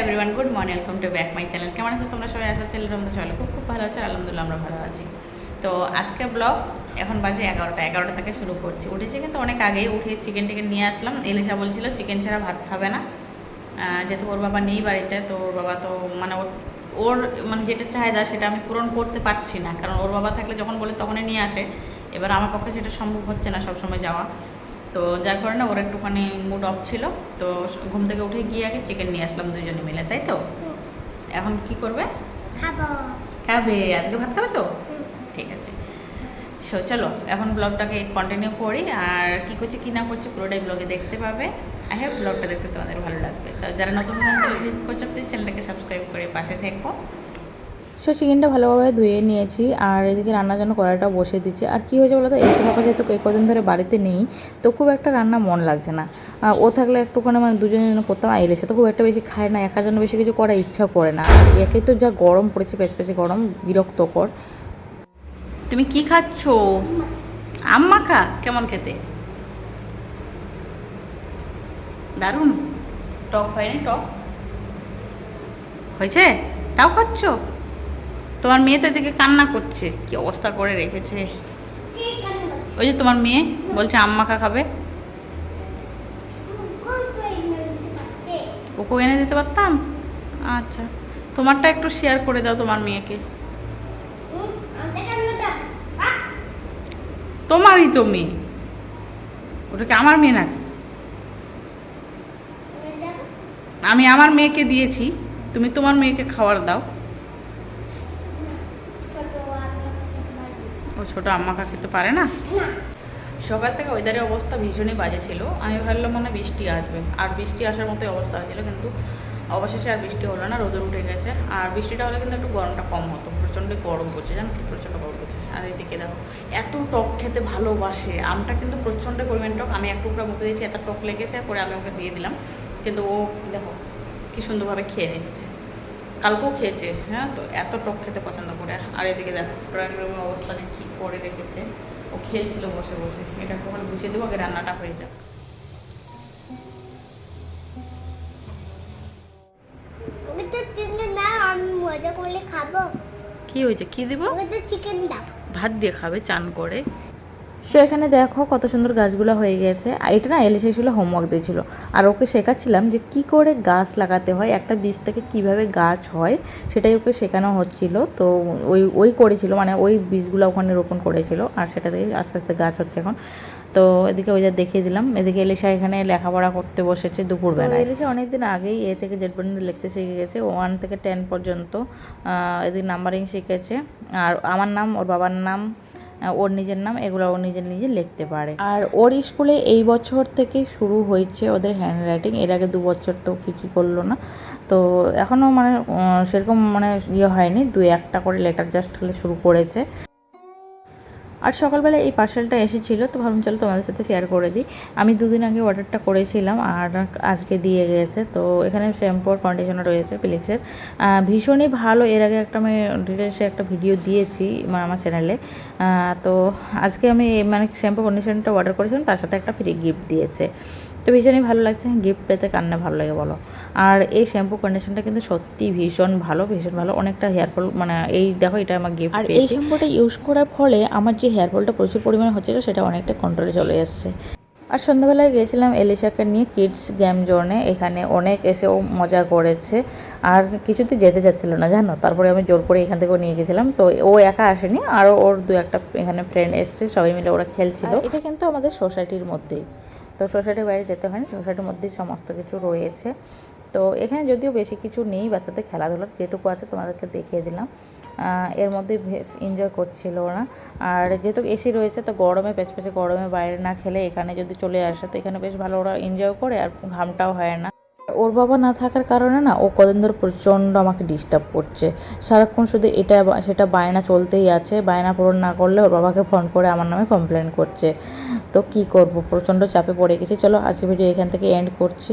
Everyone good morning welcome to back my channel কেমন আছো তোমরা সবাই? আসো চ্যানেল তোমরা সবাই খুব খুব ভালো আছো, আলহামদুলিল্লাহ আমরা ভালো আছি। তো আজকে ব্লগ এখন বাজে এগারোটা এগারোটা থেকে শুরু করছি। উঠেছি কিন্তু অনেক আগেই, উঠে চিকেন টিকেন নিয়ে আসলাম। এলিশা বলছিল চিকেন ছাড়া ভাত খাবে না। যেহেতু ওর বাবা নেই বাড়িতে, তো ওর বাবা তো মানে ওর ওর মানে যেটা চাহিদা সেটা আমি পূরণ করতে পারছি না। কারণ ওর বাবা থাকলে যখন বলে তখনই নিয়ে আসে। এবার আমার পক্ষে সেটা সম্ভব হচ্ছে না সবসময় যাওয়া। তো যার কারণে ওর একটুখানি মুড অফ ছিল। তো ঘুম থেকে উঠে গিয়ে আগে চিকেন নিয়ে আসলাম দুজনে মিলে তাই তো? এখন কি করবে? খাব। খাবে। আজকে ভাত খাবে তো? ঠিক আছে। সো চলো এখন ব্লগটাকে কন্টিনিউ করি। আর কি করছি কি না করছি পুরোটাই ব্লগে দেখতে পাবে। আই হ্যাভ ব্লগটা দেখতে তোমাদের ভালো লাগবে। তো যারা নতুন চ্যানেল করছ প্লিজ চ্যানেলটাকে সাবস্ক্রাইব করে পাশে থেকো। সো চিকেনটা ভালোভাবে ধুয়ে নিয়েছি আর এদিকে রান্নার জন্য কড়াইটা বসিয়ে দিচ্ছি। আর কি হয়েছে বলো তো এসে বাবা যেহেতু কদিন ধরে বাড়িতে নেই, তো খুব একটা রান্না মন লাগছে না। ও থাকলে একটুখানি মানে দুজনের জন্য করতাম, আর এলেছে তো খুব একটা বেশি খায় না, একার জন্য বেশি কিছু করার ইচ্ছা করে না। আর একে তো যা গরম পড়েছে পেঁচপেচে গরম, বিরক্তকর। তুমি কি খাচ্ছ? মাখা কেমন খেতে? দারুণ। টক হয়নি, টক। হয়েছে? তাও খাচ্ছ? তোমার মেয়ে তো এদিকে কান্না করছে। কি অবস্থা করে রেখেছে? ওই যে তোমার মেয়ে বলছে আম মাখা খাবে? ওকে এনে দিতে পারতাম? আচ্ছা তোমারটা একটু শেয়ার করে দাও তোমার মেয়েকে। তোমারই তো মেয়ে। ওটা কি আমার মেয়ে নাকি? আমি আমার মেয়েকে দিয়েছি, তুমি তোমার মেয়েকে খাবার দাও ছোট আমি খেতে পারব। ও ছোটো আম্মাকা খেতে পারে না। সকাল থেকে ওয়েদারের অবস্থা ভীষণই বাজে ছিল। আমি ভাবলাম মনে বৃষ্টি আসবে। আর বৃষ্টি আসার মতোই অবস্থা হয়েছিল, কিন্তু অবশেষে আর বৃষ্টি হলো না রোদে উঠে গেছে। আর বৃষ্টিটা হলে কিন্তু একটু গরমটা কম হতো। প্রচণ্ড গরম করছে জানো কি? প্রচণ্ড গরম করছে আর এদিকে দেখো, এত টক খেতে ভালোবাসে। আমটা কিন্তু প্রচণ্ড পরিমাণ টক। আমি এক টুকরা মুখে দিয়েছি এত টক লেগেছে পরে আমি ওকে দিয়ে দিলাম। কিন্তু ও দেখো, কি সুন্দরভাবে খেয়ে নিচ্ছে। কালকেও খেয়েছে হ্যাঁ? তো এত টক খেতে পছন্দ করে। আর এদিকে দেখো ড্রয়িং রুমের অবস্থানে কী করে রেখেছে। ও খেলছিল বসে বসে। এটা ওখানে গুছিয়ে দেবো আগে রান্নাটা হয়ে যাক। কি হয়েছে? কি দিব? ভাত দিয়ে খাবে চান করে। সো এখানে দেখো কত সুন্দর গাছগুলো হয়ে গেছে। আর এটা না এলিসা ছিল হোমওয়ার্ক দিয়েছিল। আর ওকে শেখাচ্ছিলাম যে কি করে গাছ লাগাতে হয়, একটা বীজ থেকে কীভাবে গাছ হয়, সেটাই ওকে শেখানো হচ্ছিল। তো ওই ওই করেছিল মানে ওই বীজগুলো ওখানে রোপণ করেছিল, আর সেটা থেকে আস্তে আস্তে গাছ হচ্ছে এখন। তো এদিকে ওই যা দেখিয়ে দিলাম, এদিকে এলিশা এখানে লেখাপড়া করতে বসেছে দুপুরবেলা এলিসা অনেকদিন আগেই এ থেকে জেড পর্যন্ত লিখতে শিখে গেছে, ওয়ান থেকে টেন পর্যন্ত এদিকে নাম্বারিং শিখেছে। আর আমার নাম, ওর বাবার নাম ওর নিজের নাম, এগুলো ও নিজে নিজে লিখতে পারে। আর ওর স্কুলে এই বছর থেকে শুরু হয়েছে ওদের হ্যান্ড রাইটিং এর আগে দু বছর তো কিছু করল না। তো এখনও মানে সেরকম মানে ইয়ে হয়নি দু একটা করে লেটার জাস্ট হলে শুরু করেছে। আর সকালবেলা এই পার্সেলটা এসেছিল তো ভাবলাম চলো তোমাদের সাথে শেয়ার করে দিই। আমি দুদিন আগে অর্ডারটা করেছিলাম আর আজকে দিয়ে গেছে তো এখানে শ্যাম্পু আর কন্ডিশনার রয়েছে ফিলিক্সের ভীষণই ভালো এর আগে একটা আমি ডিটেলসে একটা ভিডিও দিয়েছি আমার চ্যানেলে তো আজকে আমি মানে শ্যাম্পু কন্ডিশনারটা অর্ডার করেছিলাম তার সাথে একটা ফ্রি গিফট দিয়েছে। তো ভীষণই ভালো লাগছে গিফট পেতে কান্না ভালো লাগে বলো। আর এই শ্যাম্পু কন্ডিশনটা কিন্তু সত্যি ভীষণ ভালো ভীষণ ভালো অনেকটা হেয়ার ফল মানে এই দেখো এটা আমার গিফট আর এই শ্যাম্পুটা ইউজ করার ফলে আমার যে হেয়ার ফলটা প্রচুর পরিমাণে হচ্ছিল, সেটা অনেকটা কন্ট্রোলে চলে এসছে। আর সন্ধ্যাবেলায় গিয়েছিলাম এলিশাকে নিয়ে কিডস গেম জোনে এখানে অনেক এসেও মজা করেছে। আর কিছুতে যেতে চাচ্ছিল না, জানো? তারপরে আমি জোর করে এখান থেকে নিয়ে গেছিলাম তো ও একা আসেনি, আরও ওর দু একটা এখানে ফ্রেন্ড এসছে, সবাই মিলে ওরা খেলছিল। এটা কিন্তু আমাদের সোসাইটির মধ্যেই। তো সোসাইটির বাইরে যেতে হয়নি সোসাইটির মধ্যেই সমস্ত কিছু রয়েছে। তো এখানে যদিও বেশি কিছু নেই বাচ্চাদের খেলাধুলার, যেটুকু আছে তোমাদেরকে দেখিয়ে দিলাম। এর মধ্যে বেশ এনজয় করছিল ওরা। আর যেহেতু এসি রয়েছে, তো গরমে পেছ পেছে গরমে বাইরে না খেলে এখানে যদি চলে আসে, তো এখানে বেশ ভালো ওরা এনজয় করে আর ঘামটাও হয় না। ওর বাবা না থাকার কারণে না, ও কদিন ধরে প্রচণ্ড আমাকে ডিস্টার্ব করছে। সারাক্ষণ শুধু এটা সেটা বায়না চলতেই আছে। বায়না পূরণ না করলে ওর বাবাকে ফোন করে আমার নামে কমপ্লেন করছে। তো কি করব? প্রচণ্ড চাপে পড়ে গেছি। চলো আজকে ভিডিও এখান থেকে এন্ড করছি।